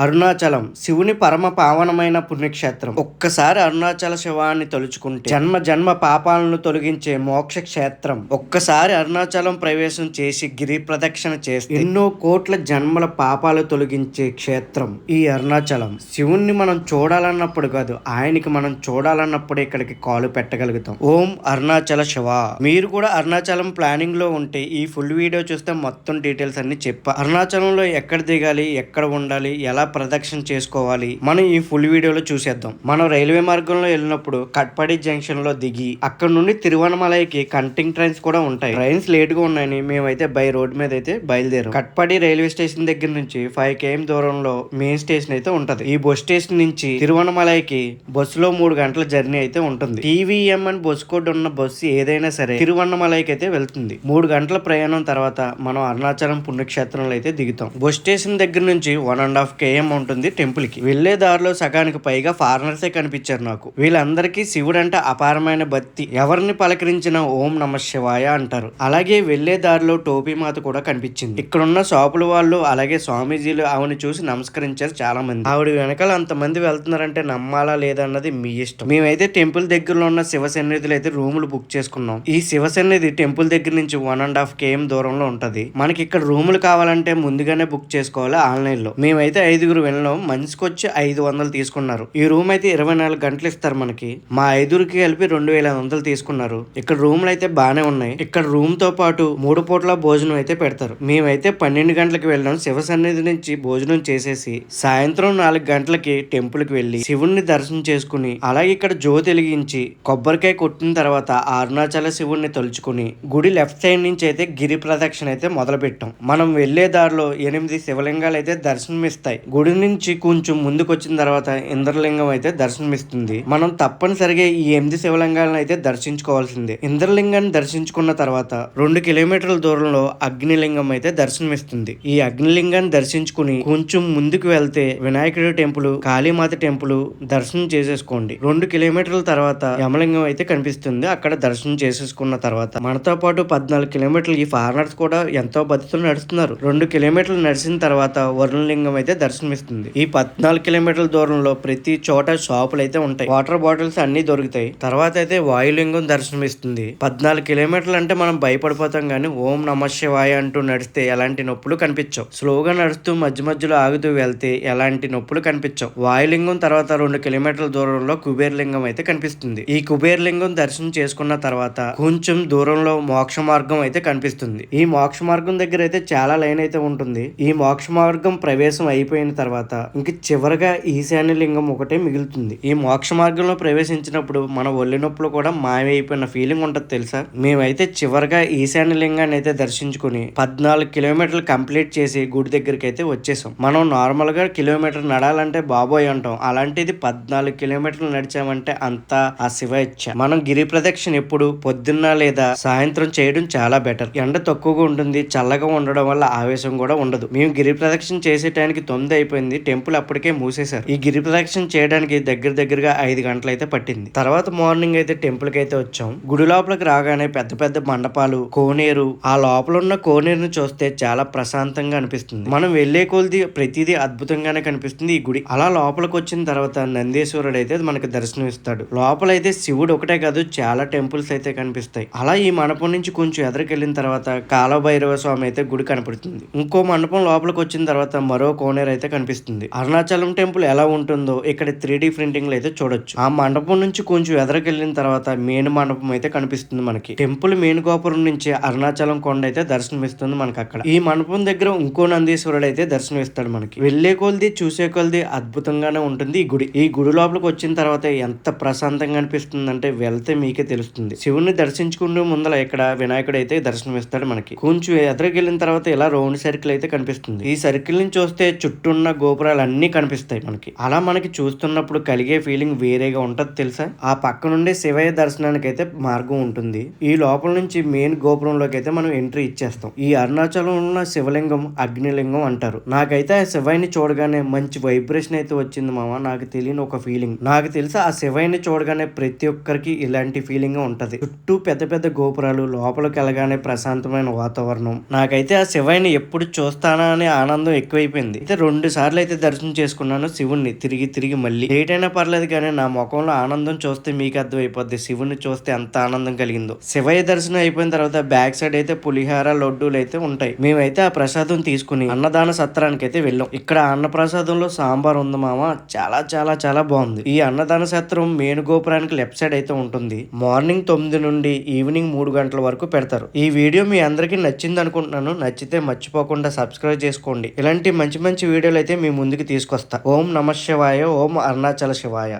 అరుణాచలం శివుని పరమ పావనమైన పుణ్యక్షేత్రం. ఒక్కసారి అరుణాచల శివాన్ని తలుచుకుంటే జన్మ జన్మ పాపాలను తొలగించే మోక్ష క్షేత్రం ఒక్కసారి అరుణాచలం ప్రవేశం చేసి గిరి ప్రదక్షిణ చేసి ఎన్నో కోట్ల జన్మల పాపాలు తొలగించే క్షేత్రం ఈ అరుణాచలం. శివుణ్ణి మనం చూడాలన్నప్పుడు కాదు ఆయనకి మనం చూడాలన్నప్పుడు ఇక్కడికి కాలు పెట్టగలుగుతాం. ఓం అరుణాచల శివ. మీరు కూడా అరుణాచలం ప్లానింగ్లో ఉంటే ఈ ఫుల్ వీడియో చూస్తే మొత్తం డీటెయిల్స్ అన్ని చెప్పా. అరుణాచలంలో ఎక్కడ దిగాలి ఎక్కడ ఉండాలి ఎలా ప్రదక్షిణ చేసుకోవాలి. మనం ఈ ఫుల్ వీడియోలో చూసేద్దాం. మనం రైల్వే మార్గంలో వెళ్ళినప్పుడు కట్పాడి జంక్షన్లో దిగి అక్కడ నుండి తిరువనమలైకి కంటింగ్ ట్రైన్స్ కూడా ఉంటాయి. ట్రైన్స్ లేట్గా ఉన్నాయని మేమైతే బై రోడ్ మీద అయితే బయలుదేరాం. కట్పాడి రైల్వే స్టేషన్ దగ్గర నుంచి ఫైవ్ కేఎం దూరంలో మెయిన్ స్టేషన్ అయితే ఉంటది. ఈ బస్ స్టేషన్ నుంచి తిరువనమలైకి బస్సులో మూడు గంటల జర్నీ అయితే ఉంటుంది. టీవీఎం అని బస్ కోడ్ ఉన్న బస్సు ఏదైనా సరే తిరువన్నమలైకి అయితే వెళ్తుంది. మూడు గంటల ప్రయాణం తర్వాత మనం అరుణాచలం పుణ్యక్షేత్రంలో అయితే దిగుతాం. బస్ స్టేషన్ దగ్గర నుంచి వన్ అండ్ హాఫ్ కేఎం ఉంటుంది టెంపుల్కి వెళ్ళే దారిలో సగానికి పైగా ఫారినర్సే కనిపించారు నాకు. వీళ్ళందరికీ శివుడంటే అపారమైన భక్తి. ఎవరిని పలకరించిన ఓం నమ శివాయ అంటారు. అలాగే వెళ్ళే దారిలో టోపీ మాత కూడా కనిపించింది. ఇక్కడున్న షాపుల వాళ్ళు అలాగే స్వామీజీలు ఆవిని చూసి నమస్కరించారు చాలా మంది ఆవిడ వెనకాల అంతమంది వెళ్తున్నారంటే నమ్మాలా లేదా అన్నది మీ ఇష్టం. మేమైతే టెంపుల్ దగ్గరలో ఉన్న శివ సన్నిధిలో అయితే రూములు బుక్ చేసుకున్నాం. ఈ శివ సన్నిధి టెంపుల్ దగ్గర నుంచి వన్ అండ్ హాఫ్ కేఎం దూరంలో ఉంటది. మనకి ఇక్కడ రూములు కావాలంటే ముందుగానే బుక్ చేసుకోవాలి ఆన్లైన్లో మేమైతే ఐదు ఐదుగురు వెళ్ళడం మనిషికి వచ్చి ఐదు వందలు తీసుకున్నారు. ఈ రూమ్ అయితే ఇరవై నాలుగు గంటలు ఇస్తారు మనకి. మా ఐదుగురికి కలిపి రెండు వేల ఐదు వందలు తీసుకున్నారు. ఇక్కడ రూమ్లు అయితే బాగానే ఉన్నాయి. ఇక్కడ రూమ్తో పాటు మూడు పూట్ల భోజనం అయితే పెడతారు. మేమైతే పన్నెండు గంటలకు వెళ్ళడం శివ సన్నిధి నుంచి భోజనం చేసేసి సాయంత్రం నాలుగు గంటలకి టెంపుల్కి వెళ్ళి శివుణ్ణి దర్శనం చేసుకుని అలాగే ఇక్కడ జ్యోతి వెలిగించి కొబ్బరికాయ కొట్టిన తర్వాత అరుణాచల శివుణ్ణి తలుచుకుని గుడి లెఫ్ట్ సైడ్ నుంచి అయితే గిరి ప్రదక్షిణ అయితే మొదలు పెట్టాం మనం వెళ్ళే దారిలో ఎనిమిది శివలింగాలు అయితే దర్శనమిస్తాయి. గుడి నుంచి కొంచెం ముందుకు వచ్చిన తర్వాత ఇంద్రలింగం అయితే దర్శనమిస్తుంది. మనం తప్పనిసరిగా ఈ ఎనిమిది శివలింగాలను అయితే దర్శించుకోవాల్సిందే. ఇంద్రలింగాన్ని దర్శించుకున్న తర్వాత రెండు కిలోమీటర్ల దూరంలో అగ్నిలింగం అయితే దర్శనమిస్తుంది. ఈ అగ్నిలింగాన్ని దర్శించుకుని కొంచెం ముందుకు వెళ్తే వినాయకుడి టెంపుల్ కాళీమాత టెంపుల్ దర్శనం చేసేసుకోండి. రెండు కిలోమీటర్ల తర్వాత యమలింగం అయితే కనిపిస్తుంది. అక్కడ దర్శనం చేసేసుకున్న తర్వాత మనతో పాటు పద్నాలుగు కిలోమీటర్లు ఈ ఫారినర్స్ కూడా ఎంతో భక్తితో నడుస్తున్నారు. రెండు కిలోమీటర్లు నడిచిన తర్వాత వరుణలింగం అయితే దర్శనం దర్శనమిస్తుంది ఈ పద్నాలుగు కిలోమీటర్ల దూరంలో ప్రతి చోట షాపులు అయితే ఉంటాయి. వాటర్ బాటిల్స్ అన్ని దొరుకుతాయి. తర్వాత అయితే వాయులింగం దర్శనమిస్తుంది. పద్నాలుగు కిలోమీటర్లు అంటే మనం భయపడిపోతాం కానీ ఓం నమ శివాయ అంటూ నడిస్తే ఎలాంటి నొప్పులు కనిపించవు. స్లోగా నడుస్తూ మధ్య మధ్యలో ఆగుతూ వెళ్తే ఎలాంటి నొప్పులు కనిపించవు. వాయులింగం తర్వాత రెండు కిలోమీటర్ల దూరంలో కుబేర్లింగం అయితే కనిపిస్తుంది. ఈ కుబేర్లింగం దర్శనం చేసుకున్న తర్వాత కొంచెం దూరంలో మోక్ష మార్గం అయితే కనిపిస్తుంది. ఈ మోక్ష మార్గం దగ్గర అయితే చాలా లైన్ అయితే ఉంటుంది. ఈ మోక్ష మార్గం ప్రవేశం అయిపోయిన తర్వాత ఇంక చివరగా ఈశాన్య లింగం ఒకటే మిగులుతుంది. ఈ మోక్ష మార్గంలో ప్రవేశించినప్పుడు మన ఒళ్ళు నొప్పులు కూడా మాయమైపోయిన ఫీలింగ్ ఉంటుంది తెలుసా? మేమైతే చివరగా ఈశాన్య లింగాన్ని అయితే దర్శించుకుని పద్నాలుగు కిలోమీటర్లు కంప్లీట్ చేసి గుడి దగ్గరికి అయితే వచ్చేసాం. మనం నార్మల్గా కిలోమీటర్ నడాలంటే బాబోయ్ అంటాం. అలాంటిది పద్నాలుగు కిలోమీటర్లు నడిచామంటే అంతా ఆ శివ ఇచ్చ మనం గిరి ప్రదక్షిణ ఎప్పుడు పొద్దున్న లేదా సాయంత్రం చేయడం చాలా బెటర్. ఎండ తక్కువగా ఉంటుంది చల్లగా ఉండడం వల్ల ఆవేశం కూడా ఉండదు. మేము గిరి ప్రదక్షిణ చేసే టైంకి తొమ్మిది అయిపోయింది. టెంపుల్ అప్పటికే మూసేశారు. ఈ గిరి ప్రదక్షిణ చేయడానికి దగ్గర దగ్గరగా ఐదు గంటలు అయితే పట్టింది. తర్వాత మార్నింగ్ అయితే టెంపుల్కి అయితే వచ్చాం. గుడి లోపలికి రాగానే పెద్ద పెద్ద మండపాలు కోనేరు ఆ లోపల ఉన్న కోనేరుని చూస్తే చాలా ప్రశాంతంగా అనిపిస్తుంది. మనం వెళ్ళే కొలిది ప్రతిదీ అద్భుతంగానే కనిపిస్తుంది ఈ గుడి. అలా లోపలికి వచ్చిన తర్వాత నందీశ్వరుడు అయితే మనకి దర్శనం ఇస్తాడు లోపలైతే శివుడు ఒకటే కాదు చాలా టెంపుల్స్ అయితే కనిపిస్తాయి. అలా ఈ మండపం నుంచి కొంచెం ఎదరికెళ్ళిన తర్వాత కాలభైరవ స్వామి అయితే గుడి కనపడుతుంది. ఇంకో మండపం లోపలికి వచ్చిన తర్వాత మరో కోనేరు అయితే కనిపిస్తుంది. అరుణాచలం టెంపుల్ ఎలా ఉంటుందో ఇక్కడ త్రీ డి ప్రింటింగ్ అయితే చూడొచ్చు. ఆ మండపం నుంచి కొంచెం ఎదరికెళ్ళిన తర్వాత మెయిన్ మండపం అయితే కనిపిస్తుంది మనకి. టెంపుల్ మెయిన్ గోపురం నుంచి అరుణాచలం కొండ అయితే దర్శనమిస్తుంది మనకి అక్కడ. ఈ మండపం దగ్గర ఇంకో నందీశ్వరుడు అయితే దర్శనం ఇస్తాడు మనకి. వెళ్ళే కొలది చూసే కొలది అద్భుతంగానే ఉంటుంది ఈ గుడి. ఈ గుడి లోపలికి వచ్చిన తర్వాత ఎంత ప్రశాంతంగా అనిపిస్తుంది అంటే వెళ్తే మీకే తెలుస్తుంది. శివుని దర్శించుకుంటూ ముందర ఇక్కడ వినాయకుడు అయితే దర్శనం ఇస్తాడు మనకి. కొంచెం ఎదురుకెళ్ళిన తర్వాత ఇలా రౌండ్ సర్కిల్ అయితే కనిపిస్తుంది. ఈ సర్కిల్ నుంచి చూస్తే చుట్టూ ఉన్న గోపురాలు అన్నీ కనిపిస్తాయి మనకి. అలా మనకి చూస్తున్నప్పుడు కలిగే ఫీలింగ్ వేరేగా ఉంటది తెలుసా? ఆ పక్క నుండి శివయ్య దర్శనానికి అయితే మార్గం ఉంటుంది. ఈ లోపల నుంచి మెయిన్ గోపురంలోకి అయితే మనం ఎంట్రీ ఇచ్చేస్తాం. ఈ అరుణాచలం ఉన్న శివలింగం అగ్నిలింగం అంటారు. నాకైతే ఆ శివయ్యని చూడగానే మంచి వైబ్రేషన్ అయితే వచ్చింది మామ నాకు తెలియని ఒక ఫీలింగ్ నాకు తెలిసి ఆ శివయ్యని చూడగానే ప్రతి ఒక్కరికి ఇలాంటి ఫీలింగ్ ఉంటది. చుట్టూ పెద్ద పెద్ద గోపురాలు లోపలికి వెళ్ళగానే ప్రశాంతమైన వాతావరణం. నాకైతే ఆ శివయ్యని ఎప్పుడు చూస్తానా అనే ఆనందం ఎక్కువైపోయింది. అయితే రెండు రెండు సార్లు అయితే దర్శనం చేసుకున్నాను శివుణ్ణి. తిరిగి తిరిగి మళ్ళీ. లేట్ అయినా పర్లేదు కానీ నా ముఖంలో ఆనందం చూస్తే మీకు అర్థం అయిపోద్ది శివుణ్ణి చూస్తే ఎంత ఆనందం కలిగిందో. శివయ్య దర్శనం అయిపోయిన తర్వాత బ్యాక్ సైడ్ అయితే పులిహార లడ్డూలు అయితే ఉంటాయి. మేమైతే ఆ ప్రసాదం తీసుకుని అన్నదాన సత్రానికి అయితే వెళ్ళాం. ఇక్కడ అన్న ప్రసాదంలో సాంబార్ ఉంది మామ. చాలా చాలా చాలా బాగుంది. ఈ అన్నదాన సత్రం మేను గోపురానికి లెఫ్ట్ సైడ్ అయితే ఉంటుంది. మార్నింగ్ తొమ్మిది నుండి ఈవినింగ్ మూడు గంటల వరకు పెడతారు. ఈ వీడియో మీ అందరికీ నచ్చింది అనుకుంటున్నాను నచ్చితే మర్చిపోకుండా సబ్స్క్రైబ్ చేసుకోండి. ఇలాంటి మంచి మంచి వీడియోలు అయితే మీ ముందుకు తీసుకొస్తా. ఓం నమ శివాయ ఓం అరుణాచల శివాయ.